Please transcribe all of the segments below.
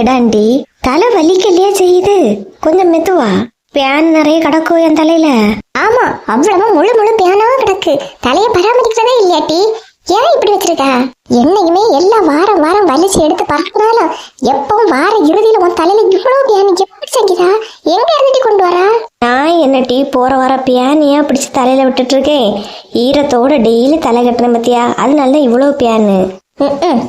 இடாண்டி. தலை வலிக்கலையே செய்யுது? கொஞ்சம் மெதுவா. பேன் நிறைய கிடக்கும் என் தலையில. ஆமா அவ்வளவு முழு முழு பேனா கிடக்கு. தலையை பராமரிக்கிறதே இல்லையாட்டி? ஏன் இப்படி வச்சிருக்க? என்னைக்குமே எல்லா வாரம் வாரம் வலிச்சு எடுத்து பார்க்கனாலும் எப்பவும் வார இறுதியில உன் தலையில இவ்வளவு பேன் எப்படி சங்கிதா எங்க இருந்துட்டு கொண்டு வரா? நான் என்ன டீ போற வர பியானியா பிடிச்சு தலையில விட்டுட்டு இருக்கேன் ஈரத்தோட டெய்லி தலை கட்டுறேன் பத்தியா? அதனால தான் இவ்வளவு பியானு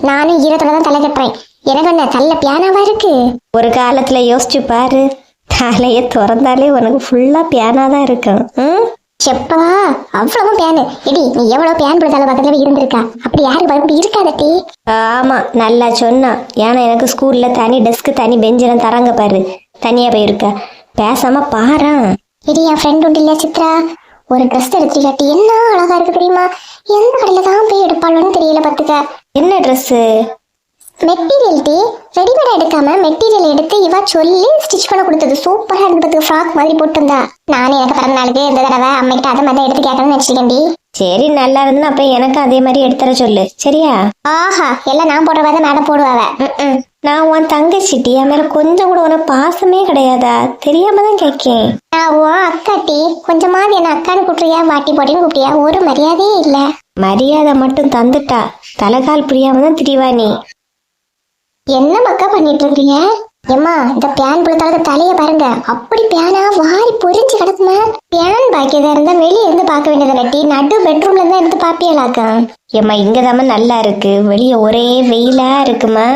நானும் ஈரத்தோட தான் தலை கட்டுறேன். எனக்கு என்ன தள்ள பியானாவா இருக்கு. ஒரு காலத்துல யோசிச்சு பாரு. தலைய திறந்தாலே உனக்கு ஃபுல்லா பியானா தான் இருக்கும் செப்பா அவ்வளவு பேனு இடி நீ எவ்வளவு பேன் பிடித்தாலும் பக்கத்துல இருந்திருக்கா. அப்படி யாருக்கு பயப்படி இருக்காதட்டி ஆமா நல்லா சொன்னா. ஏன்னா எனக்கு ஸ்கூல்ல தனி டெஸ்க் தனி பெஞ்செல்லாம் தராங்க பாரு. தனியா போயிருக்க. பேசாம பாரேன் இடி என் ஃப்ரெண்ட் உண்டு இல்லையா சித்ரா? ஒரு ட்ரெஸ் எடுத்துக்காட்டி என்ன அழகா இருக்கு தெரியுமா? எந்த கடையில தான் போய் எடுப்பாளோன்னு தெரியல பாத்துக்க. என்ன ட்ரெஸ்ஸு மெட்டீரியல் டி ரெடிமேட் எடுக்காம மெட்டீரியல் எடுத்து இவ சொல்லி ஸ்டிச் பண்ண கொடுத்தது. சூப்பரா இருந்தது ஃப்ராக் மாதிரி போட்டிருந்தா. நானே எனக்கு பிறந்த நாளுக்கு இந்த தடவை அம்மைக்கிட்ட அதை மாதிரி எடுத்து கேட்கணும்னு வச்சிருக்கேன்டி சரி நல்லா இருந்தா அப்ப எனக்கு அதே மாதிரி எடுத்துற சொல்லு. சரியா? ஆஹா எல்லாம் நான் போடுறவ மேடம் போடுவாவ. நான் உன் தங்கச்சிட்டி என் மேல கொஞ்சம் கூட உனக்கு பாசமே கிடையாதா? தெரியாம தான் கேட்கேன். நான் உன் அக்காட்டி கொஞ்சமாவது என்ன அக்கான்னு கூப்பிட்றியா வாட்டி போட்டின்னு கூப்பிட்டியா ஒரு மரியாதையே இல்ல. மரியாதை மட்டும் தந்துட்டா. தலைகால் புரியாம தான் திரிவா நீ. என்ன மக்கா பண்ணிட்டு இருக்கீங்க ஏம்மா இந்த பியான் புழுத்தால தலைய பாருங்க. அப்படி பியானா வாரி பொறிஞ்சு கிடக்குமா? பியான் பாக்கியதா இருந்தா வெளியே இருந்து பார்க்க வேண்டியது நட்டி நடு பெட்ரூம்ல இருந்தா எடுத்து பாப்பியலாக்கும் ஏம்மா இங்கதாம்மா நல்லா இருக்கு. வெளியே ஒரே வெயிலா இருக்குமா?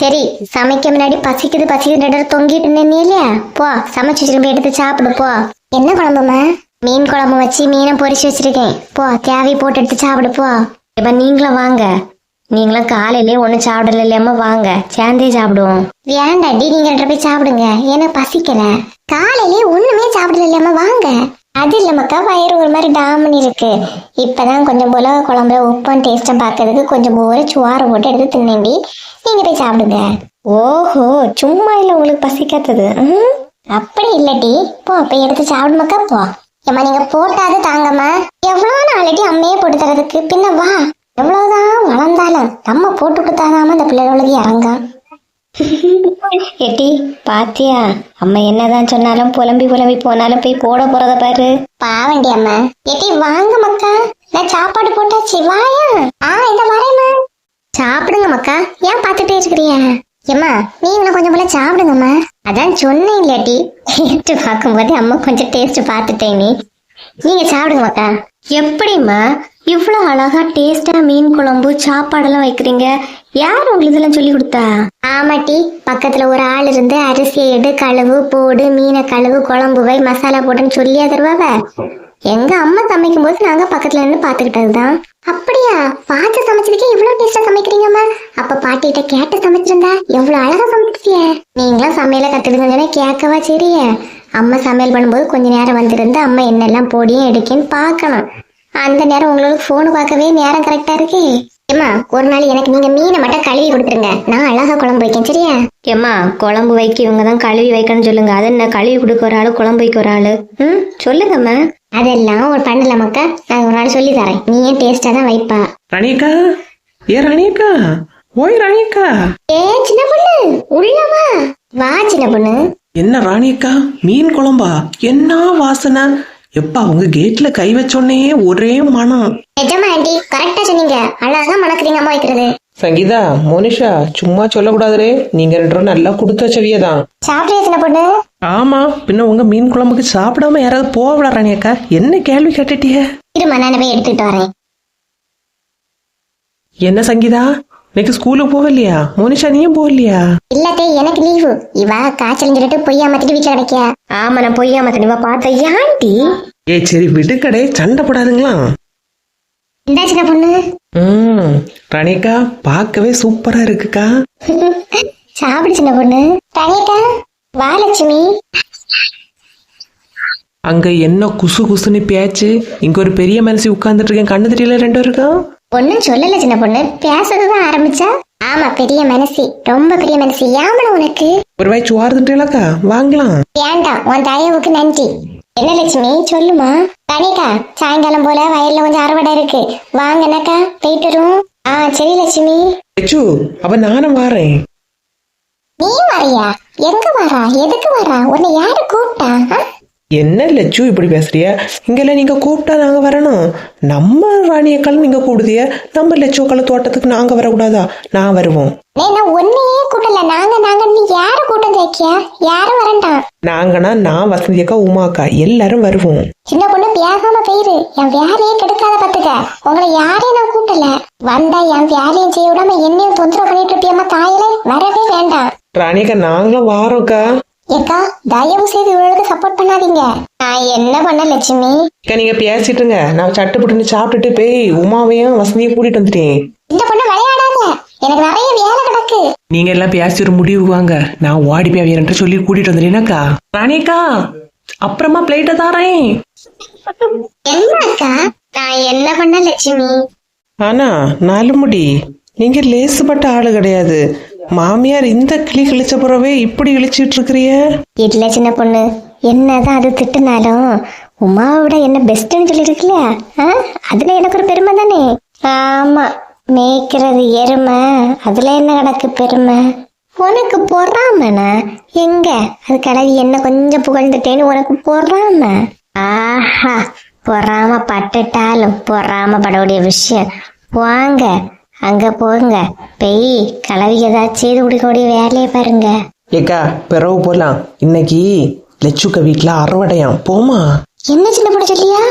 சரி சமைக்க முன்னாடி பசிக்குது பசிக்குது தொங்கிட்டு நின்னே இல்லையா? போ சமைச்சு திரும்பி எடுத்து சாப்பிடு போ. என்ன குழம்புமா மீன் குழம்பு வச்சு மீனை பொரிச்சு வச்சிருக்கேன். போ தேவை போட்டு எடுத்து சாப்பிடு போ. இப்ப நீங்களும் வாங்க. நீங்களும் காலையிலே ஒன்றும் சாப்பிடல இல்லையாம வாங்க. சேர்ந்தே சாப்பிடுவோம். வேண்டாண்டி நீங்க ரெண்டு போய் சாப்பிடுங்க. எனக்கு பசிக்கல. காலையிலே ஒண்ணுமே சாப்பிடல இல்லாம வாங்க. அது இல்ல மக்கா வயிறு ஒரு மாதிரி டாமனி இருக்கு. இப்பதான் கொஞ்சம் போல குழம்புல உப்பும் டேஸ்டும் பார்க்கறதுக்கு கொஞ்சம் போல சுவாறு போட்டு எடுத்து தின்னேண்டி நீங்க போய் சாப்பிடுங்க. ஓஹோ சும்மா இல்லை உங்களுக்கு பசிக்காதது. ம்? அப்படி இல்லடி போ போய் எடுத்து சாப்பிடு மக்கா போ. ஏம்மா நீங்க போட்டாது தாங்கம்மா. எவ்வளவு நாளடி அம்மையே போட்டு தரதுக்கு? பின்ன வா. எவ்வளவுதான் வளர்ந்தாலும் நம்ம போட்டு கொடுத்தாதாம அந்த பிள்ளைகளுக்கு இறங்கா ஏட்டி பாத்தியா? அம்மா என்னதான் சொன்னாலும் புலம்பி புலம்பி போனாலும் போய் போட போறத பாரு. பாவண்டி அம்மா. எட்டி வாங்க மக்கா. நான் சாப்பாடு போட்டாச்சு வாயா. ஆ இந்த வரேம்மா. சாப்பிடுங்க மக்கா. ஏன் பார்த்துட்டே இருக்கிறியா ஏம்மா நீங்களும் கொஞ்சம் போல சாப்பிடுங்கம்மா. அதான் சொன்னேன் இல்லட்டி டேஸ்ட் பார்க்கும்போது அம்மா கொஞ்சம் டேஸ்ட் பார்த்துட்டேன் நீ. நீங்க சாப்பிடுங்க மக்கா. எப்படிம்மா? இவ்வளோ அழகா டேஸ்டா மீன் குழம்பு சாப்பாடெல்லாம் வைக்கிறீங்க. யார் உங்களுக்கு இதெல்லாம் சொல்லி கொடுத்தா? ஆமாட்டி பக்கத்துல ஒரு ஆள் இருந்து அரிசியை எடு கழுவு போடு மீனை கழுவு குழம்பு வை மசாலா போடுன்னு சொல்லியா தருவாவ எங்க அம்மா சமைக்கும் போது நாங்க பக்கத்துல இருந்து பாத்துக்கிட்டதுதான் அப்படியா? பார்த்து சமைச்சதுக்கே இவ்வளவு டேஸ்டா சமைக்கிறீங்கம்மா அப்ப பாட்டிகிட்ட கேட்டு சமைச்சிருந்தா எவ்வளவு அழகா சமைச்சிய நீங்களும் சமையல கத்துக்கிட்டு கேட்கவா சரிய அம்மா சமையல் பண்ணும்போது கொஞ்ச நேரம் வந்திருந்து அம்மா என்னெல்லாம் பொடியும் எடுக்கேன்னு பார்க்கணும். அந்த நேரம் உங்களுக்கு போன் பார்க்கவே நேரம் கரெக்டா இருக்கே. ஏம்மா ஒரு நாள் எனக்கு நீங்க மீனை மட்டும் கழுவி கொடுத்துருங்க. நான் அழகா குழம்பு வைக்கேன் சரியா? ஏம்மா குழம்பு வைக்க இவங்க தான் கழுவி வைக்கணும்னு சொல்லுங்க. அது என்ன கழுவி கொடுக்க ஒரு ஆளு குழம்பு வைக்க ஒரு ஆளு? ம் சொல்லுங்கம்மா. அதெல்லாம் ஒரு பண்ணல மக்கா. நான் ஒரு நாள் சொல்லி தரேன். நீ ஏன் டேஸ்டா தான் வைப்பா? ரணிகா ஏ ரணிகா ஓய் ரணிகா ஏ சின்ன பொண்ணு உள்ள வா. வா சின்ன பொண்ணு. என்ன ராணியக்கா மீன் குழம்பா? என்ன வாசனை? எப்பா உங்க கேட்ல கை வச்சோன்னே ஒரே மனம். நிஜமா ஆண்டி. கரெக்டா சொன்னீங்க. அழகா மணக்குறீங்க அம்மா வைக்கிறது. சங்கீதா மோனிஷா சும்மா சொல்லக்கூடாதுரே நீங்க ரெண்டு பேரும் நல்லா கொடுத்த செவியதான் சாப்பிட்றியா சின்ன பொண்ணு? ஆமா பின்ன உங்க மீன் குழம்புக்கு சாப்பிடாம யாராவது போவலா ராணியக்கா என்ன கேள்வி கேட்டுட்டிய? இருமா நான் போய் எடுத்துட்டு வரேன். என்ன சங்கீதா? இன்னைக்கு ஸ்கூலுக்கு போகலையா? மோனிஷா நீயும் போகலையா? இல்லத்தே எனக்கு லீவு இவ காய்ச்சல் சொல்லிட்டு பொய்யா மாத்திட்டு வீட்டுல கிடைக்கியா? ஆமா நான் பொய்யாம தனிவா பார்த்தேன் ஏன்டி ஏய் சரி விடுக்கடே சண்டை போடாதுங்களா? இந்தா சின்ன பொண்ணு. ம் ரணிகா பார்க்கவே சூப்பரா இருக்குக்கா. சாப்பிடு சின்ன பொண்ணு. ரணிகா வா லட்சுமி. அங்க என்ன குசு குசுன்னு பேச்சு. இங்க ஒரு பெரிய மனசு உட்கார்ந்துட்டு இருக்கேன். கண்ணு தெரியல ரெண்டு பேருக்கும்? ஒன்னும் சொல்லல சின்ன பொண்ணு. பேசதான் ஆரம்பிச்சா? ஆமா பெரிய மனசி. ரொம்ப பெரிய மனசி. யாமல உனக்கு? ஒரு வாய் சுவார்ந்துட்டேலக்கா வாங்கலாம். வேண்டாம் உன் தயவுக்கு நன்றி. என்ன லட்சுமி சொல்லுமா? கணிகா சாயங்காலம் போல வயல்ல கொஞ்சம் அறுவடை இருக்கு. வாங்க என்னக்கா போயிட்டு வரும். ஆ சரி லட்சுமி. லெச்சு அவ நானும் வாரேன். நீ வரியா? எங்க வரா? எதுக்கு வரா? உன்னை யாரு கூப்பிட்டா? என்ன லெச்சு இப்படி பேசுறிய? இங்கெல்லாம் நீங்க கூப்பிட்டா நாங்க வரணும். நம்ம ராணியக்கால் நீங்க கூடுதிய நம்ம லெச்சுக்கள தோட்டத்துக்கு நாங்க வரக்கூடாதா? நான் வருவோம். உன்னையே கூட்டல நாங்க நாங்க யார கூட்டம் தேக்கியா யாரும் வரண்டாம். நாங்கன்னா நான் வசந்தி அக்கா உமா அக்கா எல்லாரும் வருவோம். சின்ன பொண்ணு பேசாம போயிரு. என் வேலையே கெடுக்காத பாத்துக்க. உங்களை யாரையும் நான் கூட்டல வந்தா என் வேலையும் செய்ய விடாம என்னையும் தொந்தரவு பண்ணிட்டு இருப்பியம்மா தாயில வரவே வேண்டாம். ராணியக்கா நாங்களும் வாரோம்க்கா ஏக்கா தயவு செய்து இவளுக்கு சப்போர்ட் பண்ணாதீங்க. நான் என்ன பண்ண லட்சுமி? அக்கா நீங்க பேசிட்டுங்க. நான் சட்டுப்பட்டுன்னு சாப்பிட்டுட்டு போய் உமாவையும் வசந்தியும் கூட்டிட்டு வந்துட்டேன். இந்த பொண்ணு விளையாடாத. எனக்கு நிறைய வேலை கிடக்கு. நீங்க எல்லாம் பேசி ஒரு முடிவு வாங்க. நான் ஓடி போய் அவர்கிட்ட சொல்லி கூட்டிட்டு வந்துட்டேனாக்கா. ராணியக்கா அப்புறமா பிளேட்டை தாரேன். என்னக்கா? நான் என்ன பண்ண லட்சுமி? ஆனா நாலு முடி. நீங்க லேசுப்பட்ட ஆளு கிடையாது. மாமியார் இந்த கிளி கிழிச்ச பிறவே இப்படி இழிச்சிட்டு இருக்கிறிய? இல்ல சின்ன பொண்ணு. என்னதான் அது திட்டுனாலும் உமாவோட என்ன பெஸ்ட்னு சொல்லிருக்குல்ல? அதுல எனக்கு ஒரு பெருமை தானே? ஆமா. மேய்க்கிறது எருமை. அதுல என்ன கிடக்கு பெருமை? உனக்கு பொறாமனா எங்க? அது கிளவி என்ன கொஞ்சம் புகழ்ந்துட்டேன்னு உனக்கு பொறாம? ஆஹா. பொறாம பட்டுட்டாலும் பொறாம படக்கூடிய விஷயம். வாங்க. அங்க போங்க. பெய் கிளவி ஏதாச்சும் செய்து கொடுக்கக்கூடிய வேலையை பாருங்க. ஏக்கா பிறவு போலாம் இன்னைக்கு லெச்சுக்க வீட்டுல அறுவடையாம் போமா? என்ன சின்ன பொண்ணு சொல்லியா?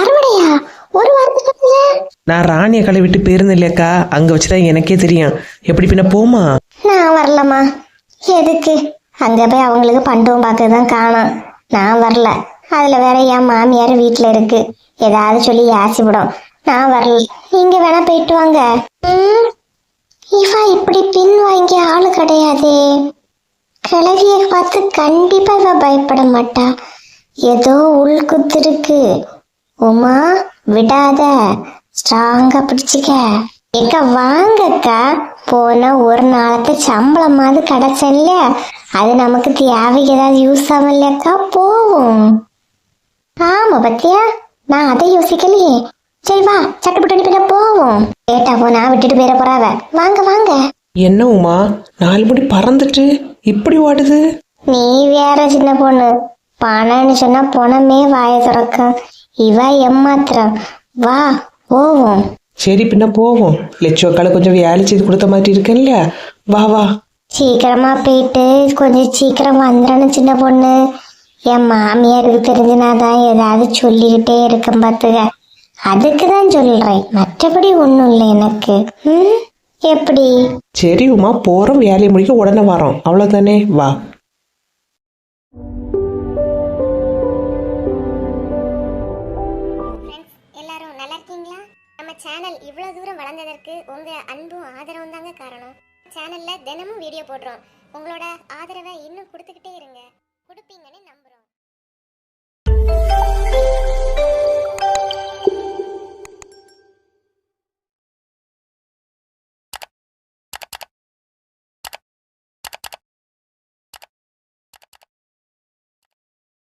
அறுவடையா? ஒரு வாரத்துக்கு நான் ராணிய களை விட்டு போயிருந்தேன் இல்லையாக்கா? அங்க வச்சுதான் எனக்கே தெரியும். எப்படி பின்ன போமா? நான் வரலம்மா. எதுக்கு? அங்க போய் அவங்களுக்கு பண்டுவம் பார்க்க தான் காணோம். நான் வரல. அதுல வேற என் மாமியார் வீட்டுல இருக்கு. ஏதாவது சொல்லி ஆசைப்படும் நான் வரல. நீங்க வேணா போயிட்டு வாங்க. இவா இப்படி பின் வாங்கிய ஆளு கிடையாதே. கிளவியை பார்த்து கண்டிப்பா இவ பயப்பட மாட்டா. ஏதோ உள் குத்துருக்கு. உமா விடாத. ஸ்ட்ராங்கா பிடிச்சிக்க. ஏக்கா வாங்கக்கா. போன ஒரு நாளுக்கு சம்பளமாவது கிடைச்சேன் இல்லையா? அது நமக்கு தேவைக்கு ஏதாவது யூஸ் ஆகும் இல்லையாக்கா? போவோம். ஆமா பத்தியா? நான் அதை யோசிக்கலையே. சரி வா சட்டுப்பட்டு பின்ன போவோம். லேட்டா போனா விட்டுட்டு போயிட போறாவ. வாங்க வாங்க. என்ன உமா நாலு மணி பறந்துட்டு இப்படி ஓடுது? நீ வேற சின்ன பொண்ணு. பணம்னு சொன்னா பணமே வாய திறக்கும். இவ ஏமாத்திரம் வா போவோம். சரி பின்ன போவோம். லெச்சு அக்கால கொஞ்சம் வேலை செய்து கொடுத்த மாதிரி இருக்கேன்ல. வா வா. சீக்கிரமா போயிட்டு கொஞ்சம் சீக்கிரம் வந்துடணும் சின்ன பொண்ணு. என் மாமியாருக்கு தெரிஞ்சுனாதான் ஏதாவது சொல்லிக்கிட்டே இருக்கேன் பார்த்துக்க. அதுக்கு தான் சொல்றேன். மற்றபடி ஒன்றும் இல்லை எனக்கு. ம்? எப்படி? சரி உமா போறோம் வேலையை முடிக்க உடனே வரோம். அவ்வளவுதானே? வா. எல்லாரும் நல்லா இருக்கீங்களா? நம்ம சேனல் இவ்வளவு தூரம் வளர்ந்ததற்கு உங்க அன்பும் ஆதரவும் தாங்க காரணம். சேனல்ல தினமும் வீடியோ போடுறோம். உங்களோட ஆதரவை இன்னும் கொடுத்துக்கிட்டே இருங்க.